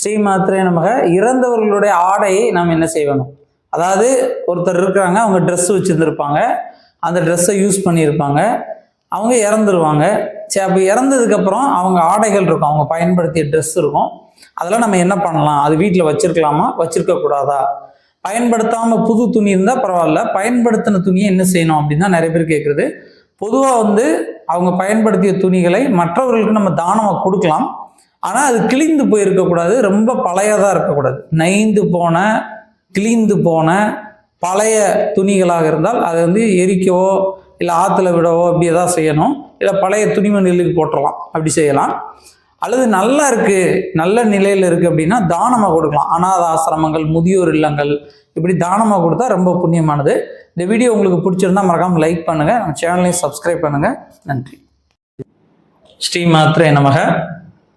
ஸ்ரீ மாத்திரை நமக. இறந்தவர்களுடைய ஆடையை நாம் என்ன செய்யணும்? அதாவது ஒருத்தர் இருக்கிறாங்க அவங்க ட்ரெஸ் வச்சுருந்துருப்பாங்க. அந்த ட்ரெஸ்ஸை யூஸ் பண்ணியிருப்பாங்க. அவங்க இறந்துருவாங்க. சரி அப்போ இறந்ததுக்கப்புறம் அவங்க ஆடைகள் இருக்கும். அவங்க பயன்படுத்திய ட்ரெஸ் இருக்கும். அதெல்லாம் நம்ம என்ன பண்ணலாம்? அது வீட்டில் வச்சிருக்கலாமா? வச்சுருக்கக்கூடாதா பயன்படுத்தாமல் புது துணி இருந்தால் பரவாயில்ல. பயன்படுத்தின துணியை என்ன செய்யணும் அப்படின்னு தான் நிறைய பேர் கேட்குறது பொதுவாக வந்து அவங்க பயன்படுத்திய துணிகளை மற்றவர்களுக்கு நம்ம தானமாக கொடுக்கலாம். ஆனால் அது கிழிந்து போயிருக்கக்கூடாது ரொம்ப பழையதாக இருக்கக்கூடாது நைந்து போன கிழிந்து போன பழைய துணிகளாக இருந்தால் அதை வந்து எரிக்கவோ இல்லை ஆற்றுல விடவோ அப்படி எதாவது செய்யணும். இல்லை பழைய துணிமணிகளுக்கு போட்டுடலாம் அப்படி செய்யலாம். அல்லது நல்லா இருக்குது நல்ல நிலையில் இருக்குது அப்படின்னா தானமாக கொடுக்கலாம். அனாத ஆசிரமங்கள் முதியோர் இல்லங்கள் இப்படி தானமாக கொடுத்தா ரொம்ப புண்ணியமானது. இந்த வீடியோ உங்களுக்கு பிடிச்சிருந்தா மறக்காமல் லைக் பண்ணுங்கள் நம்ம சேனலையும் சப்ஸ்கிரைப் பண்ணுங்கள் நன்றி. ஸ்ரீ மாத்ரே நமக.